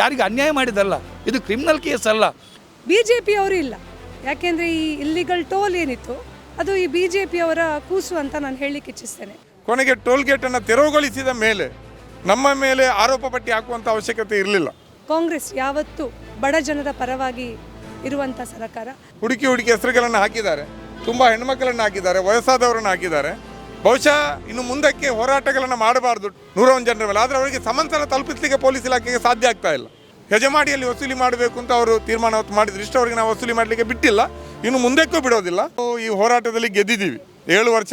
ಯಾರಿಗೆ ಅನ್ಯಾಯ ಮಾಡಿದಲ್ಲ ಇದು ಕ್ರಿಮಿನಲ್ ಕೇಸ್ ಅಲ್ಲ. ಬಿ ಜೆ ಪಿ ಅವರು ಇಲ್ಲ. ಯಾಕೆಂದರೆ ಈ ಇಲ್ಲಿಗಲ್ ಟೋಲ್ ಏನಿತ್ತು ಅದು ಈ ಬಿ ಜೆ ಪಿಯವರ ಕೂಸು ಅಂತ ನಾನು ಹೇಳಲಿಕ್ಕೆ ಇಚ್ಛಿಸ್ತೇನೆ. ಕೊನೆಗೆ ಟೋಲ್ ಗೇಟನ್ನು ತೆರವುಗೊಳಿಸಿದ ಮೇಲೆ ನಮ್ಮ ಮೇಲೆ ಆರೋಪ ಪಟ್ಟಿ ಹಾಕುವಂಥ ಅವಶ್ಯಕತೆ ಇರಲಿಲ್ಲ. ಕಾಂಗ್ರೆಸ್ ಯಾವತ್ತೂ ಬಡ ಜನರ ಪರವಾಗಿ ಇರುವಂಥ ಸರ್ಕಾರ. ಹುಡುಕಿ ಹುಡುಕಿ ಹೆಸರುಗಳನ್ನು ಹಾಕಿದ್ದಾರೆ ತುಂಬ ಹೆಣ್ಮಕ್ಕಳನ್ನು ಹಾಕಿದ್ದಾರೆ ವಯಸ್ಸಾದವರನ್ನು ಹಾಕಿದ್ದಾರೆ. ಬಹುಶಃ ಇನ್ನು ಮುಂದಕ್ಕೆ ಹೋರಾಟಗಳನ್ನು ಮಾಡಬಾರ್ದು ನೂರೊಂದು ಜನರ ಮೇಲೆ. ಆದರೆ ಅವರಿಗೆ ಸಮನ್ಸನ ತಲುಪಿಸಲಿಕ್ಕೆ ಪೊಲೀಸ್ ಇಲಾಖೆಗೆ ಸಾಧ್ಯ ಆಗ್ತಾ ಇಲ್ಲ. ಹೆಜಮಾಡಿಯಲ್ಲಿ ವಸೂಲಿ ಮಾಡಬೇಕು ಅಂತ ಅವರು ತೀರ್ಮಾನ ಮಾಡಿದ್ರು ಮಾಡಿದ್ರು. ಇಷ್ಟವರೆಗೆ ನಾವು ವಸೂಲಿ ಮಾಡಲಿಕ್ಕೆ ಬಿಟ್ಟಿಲ್ಲ. ಇನ್ನು ಮುಂದಕ್ಕೂ ಬಿಡೋದಿಲ್ಲ. ಈ ಹೋರಾಟದಲ್ಲಿ ಗೆದ್ದಿದ್ದೀವಿ. ಏಳು ವರ್ಷ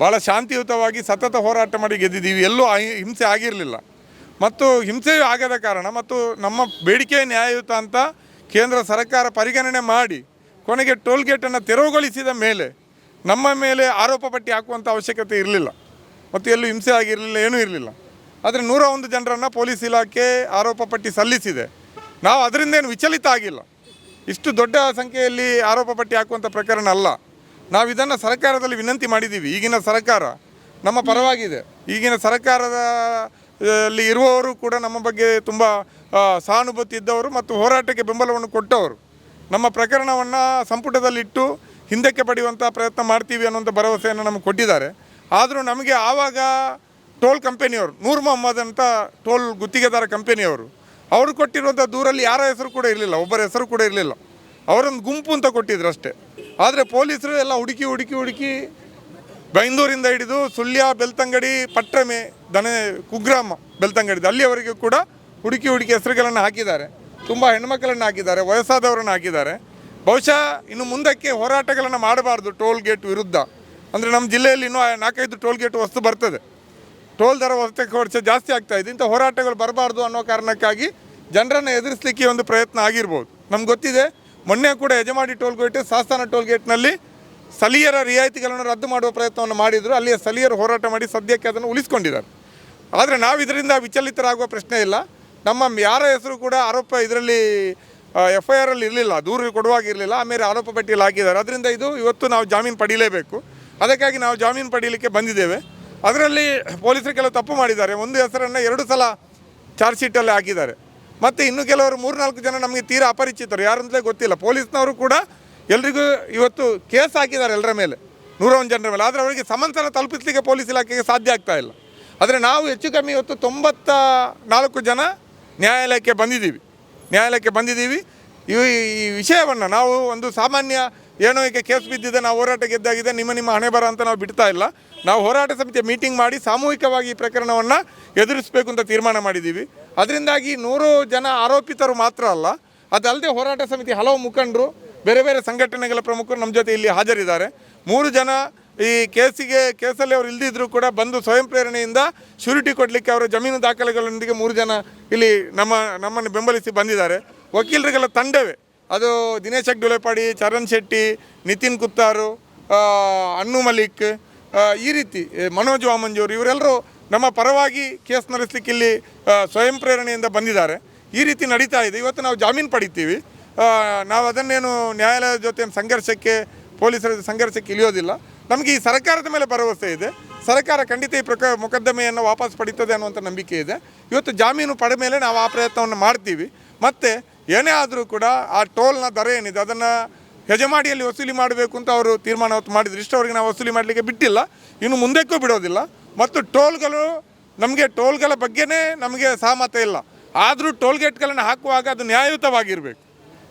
ಭಾಳ ಶಾಂತಿಯುತವಾಗಿ ಸತತ ಹೋರಾಟ ಮಾಡಿ ಗೆದ್ದಿದ್ದೀವಿ. ಎಲ್ಲೂ ಹಿಂಸೆ ಆಗಿರಲಿಲ್ಲ. ಮತ್ತು ಹಿಂಸೆಯೂ ಆಗದ ಕಾರಣ ಮತ್ತು ನಮ್ಮ ಬೇಡಿಕೆ ನ್ಯಾಯಯುತ ಅಂತ ಕೇಂದ್ರ ಸರ್ಕಾರ ಪರಿಗಣನೆ ಮಾಡಿ ಕೊನೆಗೆ ಟೋಲ್ಗೇಟನ್ನು ತೆರವುಗೊಳಿಸಿದ ಮೇಲೆ ನಮ್ಮ ಮೇಲೆ ಆರೋಪ ಪಟ್ಟಿ ಹಾಕುವಂಥ ಅವಶ್ಯಕತೆ ಇರಲಿಲ್ಲ. ಮತ್ತು ಎಲ್ಲೂ ಹಿಂಸೆ ಆಗಿರಲಿಲ್ಲ, ಏನೂ ಇರಲಿಲ್ಲ. ಆದರೆ ನೂರ ಒಂದು ಜನರನ್ನು ಪೊಲೀಸ್ ಇಲಾಖೆ ಆರೋಪ ಪಟ್ಟಿ ಸಲ್ಲಿಸಿದೆ. ನಾವು ಅದರಿಂದ ಏನು ವಿಚಲಿತ ಆಗಿಲ್ಲ. ಇಷ್ಟು ದೊಡ್ಡ ಸಂಖ್ಯೆಯಲ್ಲಿ ಆರೋಪ ಪಟ್ಟಿ ಹಾಕುವಂಥ ಪ್ರಕರಣ ಅಲ್ಲ. ನಾವು ಇದನ್ನು ಸರ್ಕಾರದಲ್ಲಿ ವಿನಂತಿ ಮಾಡಿದ್ದೀವಿ. ಈಗಿನ ಸರ್ಕಾರ ನಮ್ಮ ಪರವಾಗಿದೆ. ಈಗಿನ ಸರ್ಕಾರದ ಅಲ್ಲಿ ಇರುವವರು ಕೂಡ ನಮ್ಮ ಬಗ್ಗೆ ತುಂಬ ಸಹಾನುಭೂತಿ ಇದ್ದವರು ಮತ್ತು ಹೋರಾಟಕ್ಕೆ ಬೆಂಬಲವನ್ನು ಕೊಟ್ಟವರು. ನಮ್ಮ ಪ್ರಕರಣವನ್ನು ಸಂಪುಟದಲ್ಲಿಟ್ಟು ಹಿಂದಕ್ಕೆ ಪಡೆಯುವಂಥ ಪ್ರಯತ್ನ ಮಾಡ್ತೀವಿ ಅನ್ನೋಂಥ ಭರವಸೆಯನ್ನು ನಮಗೆ ಕೊಟ್ಟಿದ್ದಾರೆ. ಆದರೂ ನಮಗೆ ಆವಾಗ ಟೋಲ್ ಕಂಪನಿಯವರು ನೂರ್ ಮೊಹಮ್ಮದ್ ಅಂತ ಟೋಲ್ ಗುತ್ತಿಗೆದಾರ ಕಂಪನಿಯವರು ಅವರು ಕೊಟ್ಟಿರುವಂಥ ದೂರಲ್ಲಿ ಯಾರ ಹೆಸರು ಕೂಡ ಇರಲಿಲ್ಲ, ಒಬ್ಬರ ಹೆಸರು ಕೂಡ ಇರಲಿಲ್ಲ. ಅವರೊಂದು ಗುಂಪು ಅಂತ ಕೊಟ್ಟಿದ್ರು ಅಷ್ಟೇ. ಆದರೆ ಪೊಲೀಸರು ಎಲ್ಲ ಹುಡುಕಿ ಹುಡುಕಿ ಹುಡುಕಿ ಬೈಂದೂರಿಂದ ಹಿಡಿದು ಸುಳ್ಯ, ಬೆಳ್ತಂಗಡಿ, ಪಟ್ರಮೆ, ದನ, ಕುಗ್ರಾಮ, ಬೆಳ್ತಂಗಡಿ, ಅಲ್ಲಿಯವರೆಗೂ ಕೂಡ ಹುಡುಕಿ ಹುಡುಕಿ ಹೆಸರುಗಳನ್ನು ಹಾಕಿದ್ದಾರೆ. ತುಂಬ ಹೆಣ್ಮಕ್ಕಳನ್ನು ಹಾಕಿದ್ದಾರೆ, ವಯಸ್ಸಾದವರನ್ನು ಹಾಕಿದ್ದಾರೆ. ಬಹುಶಃ ಇನ್ನು ಮುಂದಕ್ಕೆ ಹೋರಾಟಗಳನ್ನು ಮಾಡಬಾರ್ದು ಟೋಲ್ ಗೇಟ್ ವಿರುದ್ಧ. ಅಂದರೆ ನಮ್ಮ ಜಿಲ್ಲೆಯಲ್ಲಿ ಇನ್ನೂ ನಾಲ್ಕೈದು ಟೋಲ್ ಗೇಟ್ ವಸ್ತು ಬರ್ತದೆ. ಟೋಲ್ ದರ ವಸ್ತು ವರ್ಷ ಜಾಸ್ತಿ ಆಗ್ತಾ ಇದೆ. ಇಂಥ ಹೋರಾಟಗಳು ಬರಬಾರ್ದು ಅನ್ನೋ ಕಾರಣಕ್ಕಾಗಿ ಜನರನ್ನು ಎದುರಿಸಲಿಕ್ಕೆ ಒಂದು ಪ್ರಯತ್ನ ಆಗಿರ್ಬೋದು. ನಮ್ಗೆ ಗೊತ್ತಿದೆ, ಮೊನ್ನೆ ಕೂಡ ಯಜಮಾಡಿ ಟೋಲ್ ಗೇಟ್, ಸಾಸ್ತಾನ ಟೋಲ್ ಗೇಟ್ನಲ್ಲಿ ಸ್ಥಳೀಯರ ರಿಯಾಯಿತಿಗಳನ್ನು ರದ್ದು ಮಾಡುವ ಪ್ರಯತ್ನವನ್ನು ಮಾಡಿದರು. ಅಲ್ಲಿಯ ಸ್ಥಳೀಯರು ಹೋರಾಟ ಮಾಡಿ ಸದ್ಯಕ್ಕೆ ಅದನ್ನು ಉಳಿಸ್ಕೊಂಡಿದ್ದಾರೆ. ಆದರೆ ನಾವು ಇದರಿಂದ ವಿಚಲಿತರಾಗುವ ಪ್ರಶ್ನೆ ಇಲ್ಲ. ನಮ್ಮ ಯಾರ ಹೆಸರು ಕೂಡ ಆರೋಪ ಇದರಲ್ಲಿ ಎಫ್ ಐ ಆರಲ್ಲಿ ಇರಲಿಲ್ಲ, ದೂರು ಕೊಡುವಾಗ ಇರಲಿಲ್ಲ, ಆಮೇಲೆ ಆರೋಪ ಪಟ್ಟಿಯಲ್ಲಿ ಹಾಕಿದ್ದಾರೆ. ಅದರಿಂದ ಇದು ಇವತ್ತು ನಾವು ಜಾಮೀನು ಪಡೀಲೇಬೇಕು. ಅದಕ್ಕಾಗಿ ನಾವು ಜಾಮೀನು ಪಡೀಲಿಕ್ಕೆ ಬಂದಿದ್ದೇವೆ. ಅದರಲ್ಲಿ ಪೊಲೀಸರು ಕೆಲವು ತಪ್ಪು ಮಾಡಿದ್ದಾರೆ. ಒಂದು ಹೆಸರನ್ನು ಎರಡು ಸಲ ಚಾರ್ಜ್ ಶೀಟಲ್ಲಿ ಹಾಕಿದ್ದಾರೆ. ಮತ್ತು ಇನ್ನು ಕೆಲವರು ಮೂರ್ನಾಲ್ಕು ಜನ ನಮಗೆ ತೀರಾ ಅಪರಿಚಿತರು ಯಾರು ಅಂತಲೇ ಗೊತ್ತಿಲ್ಲ. ಪೊಲೀಸ್ನವರು ಕೂಡ ಎಲ್ರಿಗೂ ಇವತ್ತು ಕೇಸ್ ಹಾಕಿದ್ದಾರೆ ಎಲ್ಲರ ಮೇಲೆ ನೂರ ಒಂದು ಜನರ ಮೇಲೆ. ಆದರೆ ಅವರಿಗೆ ಸಮನ್ಸನ ತಲುಪಿಸಲಿಕ್ಕೆ ಪೊಲೀಸ್ ಇಲಾಖೆಗೆ ಸಾಧ್ಯ ಆಗ್ತಾ ಇಲ್ಲ. ಆದರೆ ನಾವು ಹೆಚ್ಚು ಕಮ್ಮಿ ಇವತ್ತು ತೊಂಬತ್ತ ನಾಲ್ಕು ಜನ ನ್ಯಾಯಾಲಯಕ್ಕೆ ಬಂದಿದ್ದೀವಿ. ನ್ಯಾಯಾಲಯಕ್ಕೆ ಬಂದಿದ್ದೀವಿ. ಈ ಈ ವಿಷಯವನ್ನು ನಾವು ಒಂದು ಸಾಮಾನ್ಯ ಏನೋ ಈಗ ಕೇಸ್ ಬಿದ್ದಿದೆ, ನಾವು ಹೋರಾಟ ಗೆದ್ದಾಗಿದೆ, ನಿಮ್ಮ ನಿಮ್ಮ ಹಣೆ ಬರ ಅಂತ ನಾವು ಬಿಡ್ತಾ ಇಲ್ಲ. ನಾವು ಹೋರಾಟ ಸಮಿತಿಯ ಮೀಟಿಂಗ್ ಮಾಡಿ ಸಾಮೂಹಿಕವಾಗಿ ಈ ಪ್ರಕರಣವನ್ನು ಎದುರಿಸಬೇಕು ಅಂತ ತೀರ್ಮಾನ ಮಾಡಿದ್ದೀವಿ. ಅದರಿಂದಾಗಿ ನೂರು ಜನ ಆರೋಪಿತರು ಮಾತ್ರ ಅಲ್ಲ, ಅದಲ್ಲದೆ ಹೋರಾಟ ಸಮಿತಿ ಹಲವು ಮುಖಂಡರು, ಬೇರೆ ಬೇರೆ ಸಂಘಟನೆಗಳ ಪ್ರಮುಖರು ನಮ್ಮ ಜೊತೆ ಇಲ್ಲಿ ಹಾಜರಿದ್ದಾರೆ. ಮೂರು ಜನ ಈ ಕೇಸಿಗೆ, ಕೇಸಲ್ಲಿ ಅವರು ಇಲ್ದಿದ್ರು ಕೂಡ ಬಂದು ಸ್ವಯಂ ಪ್ರೇರಣೆಯಿಂದ ಶ್ಯೂರಿಟಿ ಕೊಡಲಿಕ್ಕೆ ಅವರ ಜಮೀನು ದಾಖಲೆಗಳೊಂದಿಗೆ ಮೂರು ಜನ ಇಲ್ಲಿ ನಮ್ಮ, ನಮ್ಮನ್ನು ಬೆಂಬಲಿಸಿ ಬಂದಿದ್ದಾರೆ. ವಕೀಲರಿಗೆಲ್ಲ ತಂಡವೇ. ಅದು ದಿನೇಶ್ ಅಗ್ಡುಲೆಪಾಡಿ ಚರಣ್ ಶೆಟ್ಟಿ, ನಿತಿನ್ ಕುತ್ತಾರು ಅನ್ನು ಮಲಿಕ್ ಈ ರೀತಿ ಮನೋಜ್ ವಾಮಂಜೂರು ಇವರೆಲ್ಲರೂ ನಮ್ಮ ಪರವಾಗಿ ಕೇಸ್ ನಡೆಸಲಿಕ್ಕೆ ಇಲ್ಲಿ ಸ್ವಯಂ ಪ್ರೇರಣೆಯಿಂದ ಬಂದಿದ್ದಾರೆ. ಈ ರೀತಿ ನಡೀತಾ ಇದೆ. ಇವತ್ತು ನಾವು ಜಾಮೀನು ಪಡಿತೀವಿ. ನಾವು ಅದನ್ನೇನು ನ್ಯಾಯಾಲಯದ ಜೊತೆ ಸಂಘರ್ಷಕ್ಕೆ ಪೊಲೀಸರ ಸಂಘರ್ಷಕ್ಕೆ ಇಳಿಯೋದಿಲ್ಲ. ನಮಗೆ ಈ ಸರ್ಕಾರದ ಮೇಲೆ ಭರವಸೆ ಇದೆ. ಸರ್ಕಾರ ಖಂಡಿತ ಈ ಪ್ರಕ, ಮೊಕದ್ದಮೆಯನ್ನು ವಾಪಸ್ ಪಡೀತದೆ ಅನ್ನುವಂಥ ನಂಬಿಕೆ ಇದೆ. ಇವತ್ತು ಜಾಮೀನು ಪಡೆದ ಮೇಲೆ ನಾವು ಆ ಪ್ರಯತ್ನವನ್ನು ಮಾಡ್ತೀವಿ. ಮತ್ತು ಏನೇ ಆದರೂ ಕೂಡ ಆ ಟೋಲ್ನ ದರ ಏನಿದೆ, ಅದನ್ನು ಯಜಮಾಡಿಯಲ್ಲಿ ವಸೂಲಿ ಮಾಡಬೇಕು ಅಂತ ಅವರು ತೀರ್ಮಾನ ಹೊತ್ತು ಮಾಡಿದ್ರು. ಇಷ್ಟವರೆಗೆ ನಾವು ವಸೂಲಿ ಮಾಡಲಿಕ್ಕೆ ಬಿಟ್ಟಿಲ್ಲ. ಇನ್ನು ಮುಂದಕ್ಕೂ ಬಿಡೋದಿಲ್ಲ. ಮತ್ತು ಟೋಲ್ಗಳು, ನಮಗೆ ಟೋಲ್ಗಳ ಬಗ್ಗೆನೇ ನಮಗೆ ಸಹಮತ ಇಲ್ಲ. ಆದರೂ ಟೋಲ್ಗೇಟ್ಗಳನ್ನು ಹಾಕುವಾಗ ಅದು ನ್ಯಾಯಯುತವಾಗಿರಬೇಕು.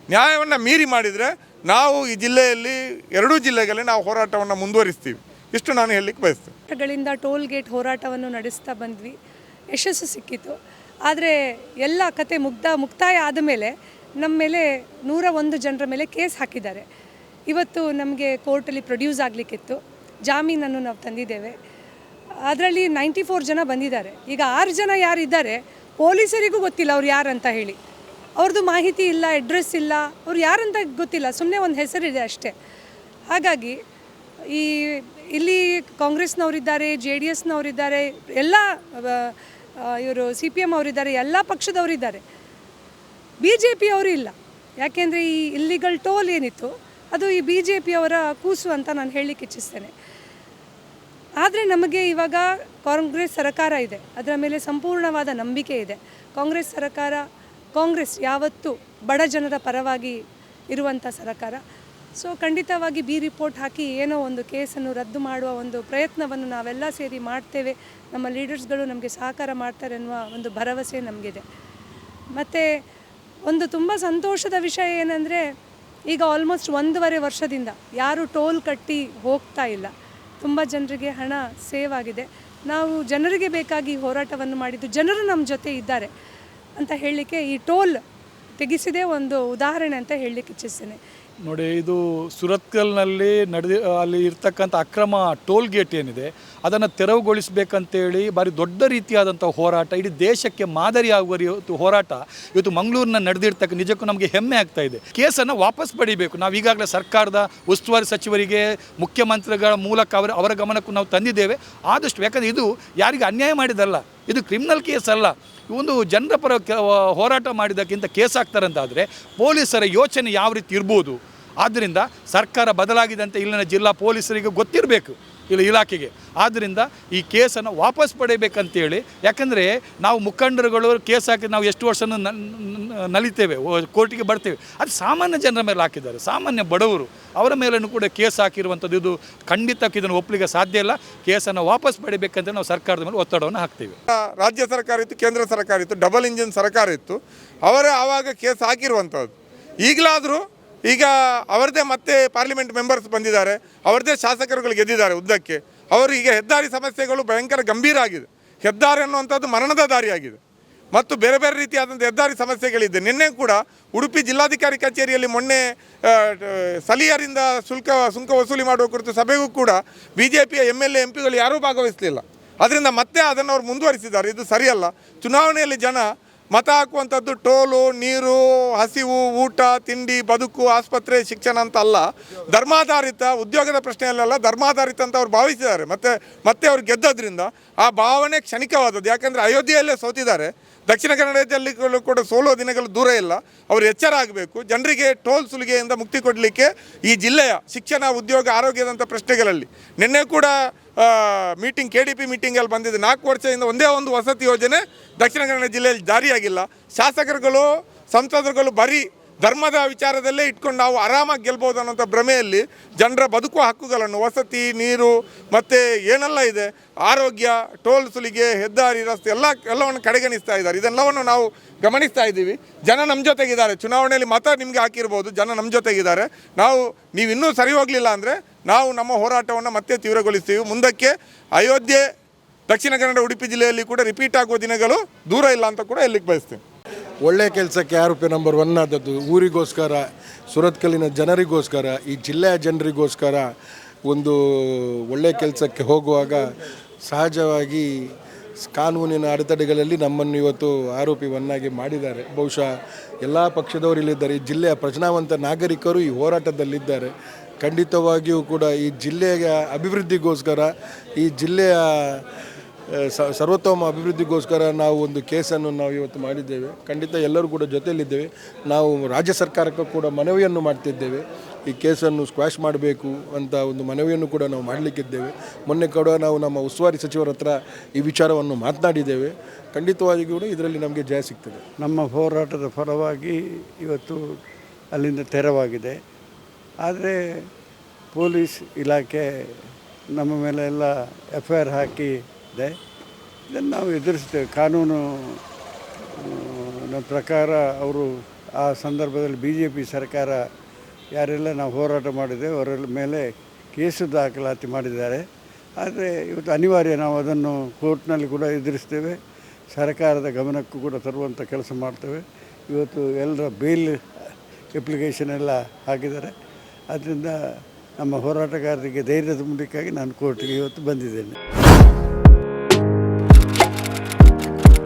ನ್ಯಾಯವನ್ನು ಮೀರಿ ಮಾಡಿದರೆ ನಾವು ಈ ಜಿಲ್ಲೆಯಲ್ಲಿ ಎರಡೂ ಜಿಲ್ಲೆಗಳಲ್ಲಿ ನಾವು ಹೋರಾಟವನ್ನು ಮುಂದುವರಿಸ್ತೀವಿ. ಇಷ್ಟು ನಾನು ಹೇಳಲಿಕ್ಕೆ ಬಯಸ್ತೇನೆ. ಟೋಲ್ ಗೇಟ್ ಹೋರಾಟವನ್ನು ನಡೆಸ್ತಾ ಬಂದ್ವಿ. ಯಶಸ್ಸು ಸಿಕ್ಕಿತು. ಆದರೆ ಎಲ್ಲ ಕತೆ ಮುಗ್ದ ಮುಕ್ತಾಯ ಆದ ಮೇಲೆ ನಮ್ಮ ಮೇಲೆ ನೂರ ಒಂದು ಜನರ ಮೇಲೆ ಕೇಸ್ ಹಾಕಿದ್ದಾರೆ. ಇವತ್ತು ನಮಗೆ ಕೋರ್ಟಲ್ಲಿ ಪ್ರೊಡ್ಯೂಸ್ ಆಗಲಿಕ್ಕಿತ್ತು. ಜಾಮೀನನ್ನು ನಾವು ತಂದಿದ್ದೇವೆ. ಅದರಲ್ಲಿ ನೈಂಟಿ ಫೋರ್ ಜನ ಬಂದಿದ್ದಾರೆ. ಈಗ ಆರು ಜನ ಯಾರಿದ್ದಾರೆ, ಪೊಲೀಸರಿಗೂ ಗೊತ್ತಿಲ್ಲ ಅವ್ರು ಯಾರಂತ ಹೇಳಿ. ಅವ್ರದ್ದು ಮಾಹಿತಿ ಇಲ್ಲ ಅಡ್ರೆಸ್ ಇಲ್ಲ, ಅವ್ರು ಯಾರಂತ ಗೊತ್ತಿಲ್ಲ ಸುಮ್ಮನೆ ಒಂದು ಹೆಸರಿದೆ ಅಷ್ಟೇ. ಹಾಗಾಗಿ ಈ ಇಲ್ಲಿ ಕಾಂಗ್ರೆಸ್ನವರಿದ್ದಾರೆ, ಜೆ ಡಿ ಎಸ್ನವರಿದ್ದಾರೆ, ಎಲ್ಲ ಇವರು ಸಿ ಪಿ ಎಂ ಅವರಿದ್ದಾರೆ, ಎಲ್ಲ ಪಕ್ಷದವರಿದ್ದಾರೆ. ಬಿ ಜೆ ಪಿಯವರು ಇಲ್ಲ. ಯಾಕೆಂದರೆ ಈ ಇಲ್ಲಿಗಲ್ ಟೋಲ್ ಏನಿತ್ತು, ಅದು ಈ ಬಿ ಜೆ ಪಿಯವರ ಕೂಸು ಅಂತ ನಾನು ಹೇಳಲಿಕ್ಕೆ ಇಚ್ಛಿಸ್ತೇನೆ. ಆದರೆ ನಮಗೆ ಇವಾಗ ಕಾಂಗ್ರೆಸ್ ಸರ್ಕಾರ ಇದೆ. ಅದರ ಮೇಲೆ ಸಂಪೂರ್ಣವಾದ ನಂಬಿಕೆ ಇದೆ. ಕಾಂಗ್ರೆಸ್ ಸರ್ಕಾರ ಕಾಂಗ್ರೆಸ್ ಯಾವತ್ತೂ ಬಡ ಜನರ ಪರವಾಗಿ ಇರುವಂಥ ಸರಕಾರ. ಸೊ ಖಂಡಿತವಾಗಿ ಬಿ ರಿಪೋರ್ಟ್ ಹಾಕಿ ಏನೋ ಒಂದು ಕೇಸನ್ನು ರದ್ದು ಮಾಡುವ ಒಂದು ಪ್ರಯತ್ನವನ್ನು ನಾವೆಲ್ಲ ಸೇರಿ ಮಾಡ್ತೇವೆ. ನಮ್ಮ ಲೀಡರ್ಸ್ಗಳು ನಮಗೆ ಸಹಕಾರ ಮಾಡ್ತಾರೆ ಅನ್ನುವ ಒಂದು ಭರವಸೆ ನಮಗಿದೆ. ಮತ್ತು ಒಂದು ತುಂಬ ಸಂತೋಷದ ವಿಷಯ ಏನಂದರೆ, ಈಗ ಆಲ್ಮೋಸ್ಟ್ ಒಂದೂವರೆ ವರ್ಷದಿಂದ ಯಾರು ಟೋಲ್ ಕಟ್ಟಿ ಹೋಗ್ತಾ ಇಲ್ಲ. ತುಂಬ ಜನರಿಗೆ ಹಣ ಸೇವ್ ಆಗಿದೆ. ನಾವು ಜನರಿಗೆ ಬೇಕಾಗಿ ಹೋರಾಟವನ್ನು ಮಾಡಿದ್ದು ಜನರು ನಮ್ಮ ಜೊತೆ ಇದ್ದಾರೆ. ಅಂತ ಹೇಳಲಿಕ್ಕೆ ಈ ಟೋಲ್ ತೆಗೆಸಿದೇ ಒಂದು ಉದಾಹರಣೆ ಅಂತ ಹೇಳಲಿಕ್ಕೆ ಇಚ್ಛಿಸ್ತೇನೆ. ನೋಡಿ, ಇದು ಸುರತ್ಕಲ್ನಲ್ಲಿ ನಡೆದಿ, ಅಲ್ಲಿ ಇರ್ತಕ್ಕಂಥ ಅಕ್ರಮ ಟೋಲ್ ಗೇಟ್ ಏನಿದೆ, ಅದನ್ನು ತೆರವುಗೊಳಿಸಬೇಕಂತೇಳಿ ಭಾರಿ ದೊಡ್ಡ ರೀತಿಯಾದಂಥ ಹೋರಾಟ, ಇಡೀ ದೇಶಕ್ಕೆ ಮಾದರಿ ಇವತ್ತು ಹೋರಾಟ ಇವತ್ತು ಮಂಗಳೂರಿನ ನಡೆದಿರ್ತಕ್ಕ ನಿಜಕ್ಕೂ ನಮಗೆ ಹೆಮ್ಮೆ ಆಗ್ತಾ ಇದೆ. ಕೇಸನ್ನು ವಾಪಸ್ ಪಡಿಬೇಕು. ನಾವು ಈಗಾಗಲೇ ಸರ್ಕಾರದ ಉಸ್ತುವಾರಿ ಸಚಿವರಿಗೆ, ಮುಖ್ಯಮಂತ್ರಿಗಳ ಮೂಲಕ ಅವರ ಅವರ ಗಮನಕ್ಕೂ ನಾವು ತಂದಿದ್ದೇವೆ. ಆದಷ್ಟು, ಯಾಕಂದರೆ ಇದು ಯಾರಿಗೆ ಅನ್ಯಾಯ ಮಾಡಿದಲ್ಲ, ಇದು ಕ್ರಿಮಿನಲ್ ಕೇಸ್ ಅಲ್ಲ ಒಂದು ಜನರ ಪರ ಹೋರಾಟ ಮಾಡಿದ್ದಕ್ಕಿಂತ ಕೇಸ್ ಹಾಕ್ತಾರಂತಾದರೆ ಪೊಲೀಸರ ಯೋಚನೆ ಯಾವ ರೀತಿ ಇರ್ಬೋದು? ಆದ್ದರಿಂದ ಸರ್ಕಾರ ಬದಲಾಗಿದೆ ಅಂತ ಇಲ್ಲಿನ ಜಿಲ್ಲಾ ಪೊಲೀಸರಿಗೆ ಗೊತ್ತಿರಬೇಕು. ಇಲ್ಲಿ ಇಲಾಖೆಗೆ. ಆದ್ದರಿಂದ ಈ ಕೇಸನ್ನು ವಾಪಸ್ ಪಡೆಯಬೇಕಂತೇಳಿ ಯಾಕಂದರೆ ನಾವು ಮುಖಂಡರುಗಳು ಕೇಸ್ ಹಾಕಿ ನಾವು ಎಷ್ಟು ವರ್ಷ ನಲಿತೇವೆ ಕೋರ್ಟಿಗೆ ಬರ್ತೇವೆ. ಅದು ಸಾಮಾನ್ಯ ಜನರ ಮೇಲೆ ಹಾಕಿದ್ದಾರೆ, ಸಾಮಾನ್ಯ ಬಡವರು. ಅವರ ಮೇಲೂ ಕೂಡ ಕೇಸ್ ಹಾಕಿರುವಂಥದ್ದು ಇದು ಖಂಡಿತಕ್ಕೆ ಇದನ್ನು ಒಪ್ಪಲಿಕ್ಕೆ ಸಾಧ್ಯ ಇಲ್ಲ. ಕೇಸನ್ನು ವಾಪಸ್ ಪಡಿಬೇಕಂತ ನಾವು ಸರ್ಕಾರದ ಮೇಲೆ ಒತ್ತಡವನ್ನು ಹಾಕ್ತೀವಿ. ರಾಜ್ಯ ಸರ್ಕಾರ ಇತ್ತು, ಕೇಂದ್ರ ಸರ್ಕಾರ ಇತ್ತು, ಡಬಲ್ ಇಂಜಿನ್ ಸರ್ಕಾರ ಇತ್ತು. ಅವರೇ ಆವಾಗ ಕೇಸ್ ಹಾಕಿರುವಂಥದ್ದು. ಈಗಲಾದರೂ ಈಗ ಅವರದೇ ಮತ್ತೆ ಪಾರ್ಲಿಮೆಂಟ್ ಮೆಂಬರ್ಸ್ ಬಂದಿದ್ದಾರೆ. ಅವರದೇ ಶಾಸಕರುಗಳು ಗೆದ್ದಿದ್ದಾರೆ ಉದ್ದಕ್ಕೆ. ಅವರು ಈಗ ಹೆದ್ದಾರಿ ಸಮಸ್ಯೆಗಳು ಭಯಂಕರ ಗಂಭೀರ ಆಗಿದೆ. ಹೆದ್ದಾರಿ ಅನ್ನುವಂಥದ್ದು ಮರಣದ ದಾರಿಯಾಗಿದೆ ಮತ್ತು ಬೇರೆ ಬೇರೆ ರೀತಿಯಾದಂಥ ಹೆದ್ದಾರಿ ಸಮಸ್ಯೆಗಳಿದೆ. ನಿನ್ನೆ ಕೂಡ ಉಡುಪಿ ಜಿಲ್ಲಾಧಿಕಾರಿ ಕಚೇರಿಯಲ್ಲಿ ಮೊನ್ನೆ ಸ್ಥಳೀಯರಿಂದ ಶುಲ್ಕ ಸುಂಕ ವಸೂಲಿ ಮಾಡುವ ಕುರಿತು ಸಭೆಗೂ ಕೂಡ ಬಿ ಜೆ ಪಿಯ ಎಂ ಎಲ್ ಎ ಎಂ ಪಿಗಳು ಯಾರೂ ಭಾಗವಹಿಸಲಿಲ್ಲ. ಅದರಿಂದ ಮತ್ತೆ ಅದನ್ನು ಅವರು ಮುಂದುವರಿಸಿದ್ದಾರೆ. ಇದು ಸರಿಯಲ್ಲ. ಚುನಾವಣೆಯಲ್ಲಿ ಜನ ಮತ ಹಾಕುವಂಥದ್ದು ಟೋಲು, ನೀರು, ಹಸಿವು, ಊಟ, ತಿಂಡಿ, ಬದುಕು, ಆಸ್ಪತ್ರೆ, ಶಿಕ್ಷಣ ಅಂತ ಅಲ್ಲ. ಧರ್ಮಾಧಾರಿತ, ಉದ್ಯೋಗದ ಪ್ರಶ್ನೆಯಲ್ಲೆಲ್ಲ ಧರ್ಮಾಧಾರಿತ ಅಂತ ಅವ್ರು ಭಾವಿಸಿದ್ದಾರೆ. ಮತ್ತೆ ಮತ್ತೆ ಅವ್ರು ಗೆದ್ದೋದ್ರಿಂದ ಆ ಭಾವನೆ ಕ್ಷಣಿಕವಾದದ್ದು. ಯಾಕಂದರೆ ಅಯೋಧ್ಯೆಯಲ್ಲೇ ಸೋತಿದ್ದಾರೆ. ದಕ್ಷಿಣ ಕನ್ನಡದಲ್ಲಿ ಕೂಡ ಸೋಲೋ ದಿನಗಳು ದೂರ ಇಲ್ಲ. ಅವರು ಎಚ್ಚರ ಆಗಬೇಕು. ಜನರಿಗೆ ಟೋಲ್ ಸುಲಿಗೆಯಿಂದ ಮುಕ್ತಿ ಕೊಡಲಿಕ್ಕೆ ಈ ಜಿಲ್ಲೆಯ ಶಿಕ್ಷಣ, ಉದ್ಯೋಗ ಆರೋಗ್ಯದಂಥ ಪ್ರಶ್ನೆಗಳಲ್ಲಿ. ನಿನ್ನೆ ಕೂಡ ಮೀಟಿಂಗ್ ಕೆ ಡಿ ಪಿ ಮೀಟಿಂಗಲ್ಲಿ ಬಂದಿದೆ. ನಾಲ್ಕು ವರ್ಷದಿಂದ ಒಂದೇ ಒಂದು ವಸತಿ ಯೋಜನೆ ದಕ್ಷಿಣ ಕನ್ನಡ ಜಿಲ್ಲೆಯಲ್ಲಿ ಜಾರಿಯಾಗಿಲ್ಲ. ಶಾಸಕರುಗಳು, ಸಂಸದರುಗಳು ಬರೀ ಧರ್ಮದ ವಿಚಾರದಲ್ಲೇ ಇಟ್ಕೊಂಡು ನಾವು ಆರಾಮಾಗಿ ಗೆಲ್ಬೋದು ಅನ್ನೋಂಥ ಭ್ರಮೆಯಲ್ಲಿ ಜನರ ಬದುಕುವ ಹಕ್ಕುಗಳನ್ನು, ವಸತಿ, ನೀರು ಮತ್ತು ಏನೆಲ್ಲ ಇದೆ, ಆರೋಗ್ಯ, ಟೋಲ್ ಸುಲಿಗೆ, ಹೆದ್ದಾರಿ, ರಸ್ತೆ ಎಲ್ಲ ಎಲ್ಲವನ್ನು ಕಡೆಗಣಿಸ್ತಾ ಇದ್ದಾರೆ. ಇದೆಲ್ಲವನ್ನು ನಾವು ಗಮನಿಸ್ತಾ ಇದ್ದೀವಿ. ಜನ ನಮ್ಮ ಜೊತೆಗಿದ್ದಾರೆ. ಚುನಾವಣೆಯಲ್ಲಿ ಮತ ನಿಮಗೆ ಹಾಕಿರ್ಬೋದು. ಜನ ನಮ್ಮ ಜೊತೆಗಿದ್ದಾರೆ. ನಾವು, ನೀವು ಇನ್ನೂ ಸರಿ ಹೋಗಲಿಲ್ಲ ಅಂದರೆ ನಾವು ನಮ್ಮ ಹೋರಾಟವನ್ನು ಮತ್ತೆ ತೀವ್ರಗೊಳಿಸ್ತೀವಿ. ಮುಂದಕ್ಕೆ ಅಯೋಧ್ಯೆ, ದಕ್ಷಿಣ ಕನ್ನಡ, ಉಡುಪಿ ಜಿಲ್ಲೆಯಲ್ಲಿ ಕೂಡ ರಿಪೀಟ್ ಆಗುವ ದಿನಗಳು ದೂರ ಇಲ್ಲ ಅಂತ ಕೂಡ ಎಲ್ಲಿಗೆ ಬಯಸ್ತೀನಿ. ಒಳ್ಳೆ ಕೆಲಸಕ್ಕೆ ಆರೋಪಿ ನಂಬರ್ ಒನ್ ಆದದ್ದು ಊರಿಗೋಸ್ಕರ, ಸುರತ್ಕಲ್ಲಿನ ಜನರಿಗೋಸ್ಕರ, ಈ ಜಿಲ್ಲೆಯ ಜನರಿಗೋಸ್ಕರ ಒಂದು ಒಳ್ಳೆ ಕೆಲಸಕ್ಕೆ ಹೋಗುವಾಗ ಸಹಜವಾಗಿ ಕಾನೂನಿನ ಅಡೆತಡೆಗಳಲ್ಲಿ ನಮ್ಮನ್ನು ಇವತ್ತು ಆರೋಪಿವನ್ನಾಗಿ ಮಾಡಿದ್ದಾರೆ. ಬಹುಶಃ ಎಲ್ಲ ಪಕ್ಷದವರು ಇಲ್ಲಿದ್ದಾರೆ. ಈ ಜಿಲ್ಲೆಯ ಪ್ರಜ್ಞಾವಂತ ನಾಗರಿಕರು ಈ ಹೋರಾಟದಲ್ಲಿದ್ದಾರೆ. ಖಂಡಿತವಾಗಿಯೂ ಕೂಡ ಈ ಜಿಲ್ಲೆಯ ಅಭಿವೃದ್ಧಿಗೋಸ್ಕರ ಈ ಜಿಲ್ಲೆಯ ಸರ್ವೋತ್ತಮ ಅಭಿವೃದ್ಧಿಗೋಸ್ಕರ ನಾವು ಒಂದು ಕೇಸನ್ನು ನಾವು ಇವತ್ತು ಮಾಡಿದ್ದೇವೆ. ಖಂಡಿತ ಎಲ್ಲರೂ ಕೂಡ ಜೊತೆಯಲ್ಲಿದ್ದೇವೆ. ನಾವು ರಾಜ್ಯ ಸರ್ಕಾರಕ್ಕೂ ಕೂಡ ಮನವಿಯನ್ನು ಮಾಡ್ತಿದ್ದೇವೆ. ಈ ಕೇಸನ್ನು ಸ್ಕ್ವಾಶ್ ಮಾಡಬೇಕು ಅಂತ ಒಂದು ಮನವಿಯನ್ನು ಕೂಡ ನಾವು ಮಾಡಲಿಕ್ಕಿದ್ದೇವೆ. ಮೊನ್ನೆ ಕೂಡ ನಾವು ನಮ್ಮ ಉಸ್ತುವಾರಿ ಸಚಿವರ ಹತ್ರ ಈ ವಿಚಾರವನ್ನು ಮಾತನಾಡಿದ್ದೇವೆ. ಖಂಡಿತವಾಗಿ ಕೂಡ ಇದರಲ್ಲಿ ನಮಗೆ ಜಯ ಸಿಗ್ತದೆ. ನಮ್ಮ ಹೋರಾಟದ ಫಲವಾಗಿ ಇವತ್ತು ಅಲ್ಲಿಂದ ತೆರವಾಗಿದೆ. ಆದರೆ ಪೊಲೀಸ್ ಇಲಾಖೆ ನಮ್ಮ ಮೇಲೆ ಎಲ್ಲ ಎಫ್ ಐ ಆರ್ ಹಾಕಿದೆ ಇದನ್ನು ನಾವು ಎದುರಿಸ್ತೇವೆ ಕಾನೂನು ಆ, ನ ಪ್ರಕಾರ ಅವರು ಆ ಸಂದರ್ಭದಲ್ಲಿ ಬಿ ಜೆ ಪಿ ಸರ್ಕಾರ ಯಾರೆಲ್ಲ ನಾವು ಹೋರಾಟ ಮಾಡಿದೆ ಅವರ ಮೇಲೆ ಕೇಸು ದಾಖಲಾತಿ ಮಾಡಿದ್ದಾರೆ. ಆದರೆ ಇವತ್ತು ಅನಿವಾರ್ಯ ನಾವು ಅದನ್ನು ಕೋರ್ಟ್ನಲ್ಲಿ ಕೂಡ ಎದುರಿಸ್ತೇವೆ. ಸರ್ಕಾರದ ಗಮನಕ್ಕೂ ಕೂಡ ತರುವಂಥ ಕೆಲಸ ಮಾಡ್ತೇವೆ. ಇವತ್ತು ಎಲ್ಲರ ಬೇಲ್ ಅಪ್ಲಿಕೇಶನ್ ಎಲ್ಲ ಹಾಕಿದ್ದಾರೆ. ಅದರಿಂದ ನಮ್ಮ ಹೋರಾಟಗಾರರಿಗೆ ಧೈರ್ಯ ತುಂಬಲಿಕ್ಕಾಗಿ ನಾನು ಕೋರ್ಟಿಗೆ ಇವತ್ತು ಬಂದಿದ್ದೇನೆ.